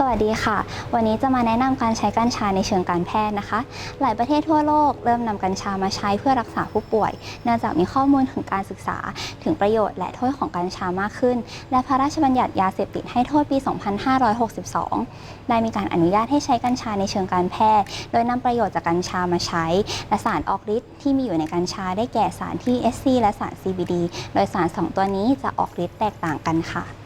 สวัสดีค่ะ วันนี้จะมาแนะนำการใช้กัญชาในเชิงการแพทย์นะคะ หลายประเทศทั่วโลกเริ่มนำกัญชามาใช้เพื่อรักษาผู้ป่วย เนื่องจากมีข้อมูลถึงการศึกษา ถึงประโยชน์และโทษของกัญชามากขึ้น และพระราชบัญญัติยาเสพติดให้โทษปี 2562 ได้มีการอนุญาตให้ใช้กัญชาในเชิงการแพทย์ โดยนำประโยชน์จากกัญชามาใช้ และสารออกฤทธิ์ที่มีอยู่ในกัญชาได้แก่สาร THC และสาร CBD โดยสารสองตัวนี้จะออกฤทธิ์แตกต่างกันค่ะ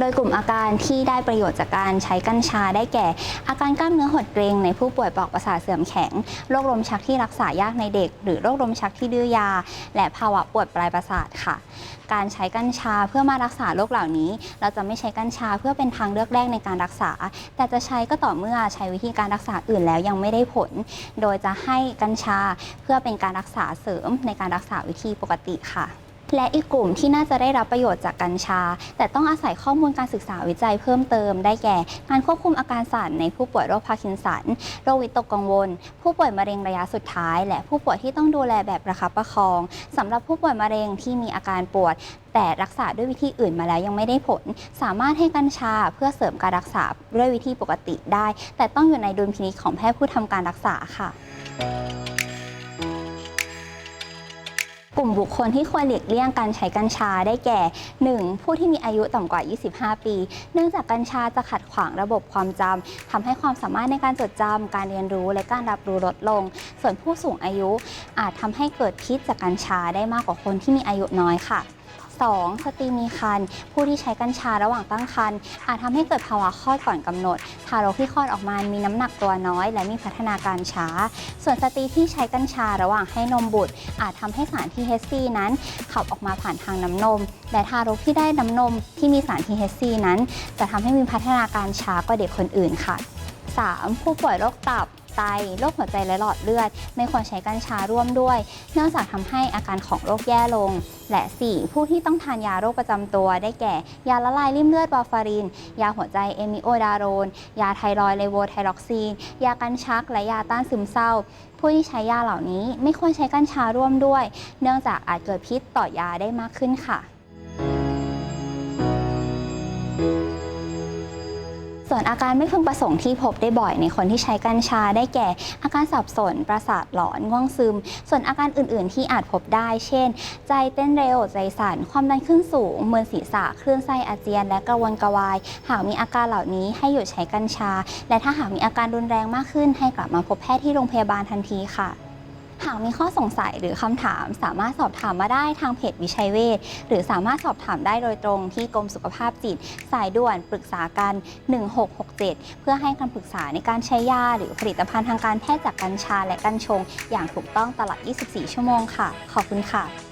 โดยกลุ่มอาการที่ได้ประโยชน์จากการใช้กัญชาได้แก่ อาการกล้ามเนื้อหดเกร็งในผู้ป่วยปอกประสาทเสื่อมแข็ง โรคลมชักที่รักษายากในเด็ก หรือโรคลมชักที่ดื้อยา และภาวะปวดปลายประสาทค่ะ การใช้กัญชาเพื่อมารักษาโรคเหล่านี้ เราจะไม่ใช้กัญชาเพื่อเป็นทางเลือกแรกในการรักษา แต่จะใช้ก็ต่อเมื่อใช้วิธีการรักษาอื่นแล้วยังไม่ได้ผล โดยจะให้กัญชาเพื่อเป็นการรักษาเสริมในการรักษาวิธีปกติค่ะ และอีกกลุ่มที่น่าจะได้รับประโยชน์จากกัญชา แต่ต้องอาศัยข้อมูลการศึกษาวิจัยเพิ่มเติม ได้แก่ การควบคุมอาการสั่นในผู้ป่วยโรคพาร์กินสัน โรควิตกกังวล ผู้ป่วยมะเร็งระยะสุดท้าย และผู้ป่วยที่ต้องดูแลแบบประคับประคองสำหรับผู้ป่วยมะเร็งที่มีอาการปวด แต่รักษาด้วยวิธีอื่นมาแล้วยังไม่ได้ผล สามารถให้กัญชาเพื่อเสริมการรักษาด้วยวิธีปกติได้ แต่ต้องอยู่ในดุลพินิจของแพทย์ผู้ทำการรักษาค่ะ กลุ่มบุคคลที่ควรหลีกเลี่ยงการใช้กัญชาได้แก่ 1. ผู้ที่มีอายุต่ำกว่า 25 ปี เนื่องจากกัญชาจะขัดขวางระบบความจำทำให้ความสามารถในการจดจำการเรียนรู้และการรับรู้ลดลง ส่วนผู้สูงอายุอาจทำให้เกิดพิษจากกัญชาได้มากกว่าคนที่มีอายุน้อยค่ะ 2. สตรีมีครรภ์ผู้ที่ใช้กัญชาระหว่างตั้งครรภ์อาจทำให้เกิดภาวะคลอดก่อนกำหนด ทารกที่คลอดออกมา มีน้ำหนักตัวน้อย และมีพัฒนาการช้า ส่วนสตรีที่ใช้กัญชาระหว่างให้นมบุตร อาจทำให้สาร THC นั้น ขับออกมาผ่านทางน้ำนม และทารกที่ได้น้ำนมที่มีสาร THC นั้น จะทำให้มีพัฒนาการช้ากว่าเด็กคนอื่นค่ะ 3. ผู้ป่วยโรคตับ ไตโรคหัวใจและหลอดเลือด ไม่ควรใช้กัญชาร่วมด้วย เนื่องจากทำให้อาการของโรคแย่ลง และ 4. ผู้ที่ต้องทานยาโรคประจำตัว ได้แก่ ยาละลายริ่มเลือดวาฟาริน ยาหัวใจเอมิโอดาโรน ยาไทรอยเลโวไทรอกซีน ยากันชัก และยาต้านซึมเศร้า ผู้ที่ใช้ยาเหล่านี้ไม่ควรใช้กัญชาร่วมด้วย เนื่องจากอาจเกิดพิษต่อยาได้มากขึ้นค่ะ ส่วนอาการไม่พึงประสงค์ที่พบได้บ่อยในคนที่ใช้กัญชาได้แก่ อาการสับสน ประสาทหลอน ง่วงซึม ส่วนอาการอื่น ๆ ที่อาจพบได้ เช่น ใจเต้นเร็ว ใจสั่น ความดันขึ้นสูงมึนศีรษะ คลื่นไส้อาเจียน และกระวนกระวาย หากมีอาการเหล่านี้ให้หยุดใช้กัญชา และถ้าหากมีอาการรุนแรงมากขึ้น ให้กลับมาพบแพทย์ที่โรงพยาบาลทันทีค่ะ หากมีข้อสงสัยหรือคำถาม สามารถสอบถามมาได้ทางเพจวิชัยเวชหรือสามารถสอบถามได้โดยตรงที่กรมสุขภาพจิต สายด่วนปรึกษากัน 1667 เพื่อให้คำปรึกษาในการใช้ยา หรือผลิตภัณฑ์ทางการแพทย์จากกัญชาและกัญชง อย่างถูกต้องตลอด 24 ชั่วโมงค่ะ ขอบคุณค่ะ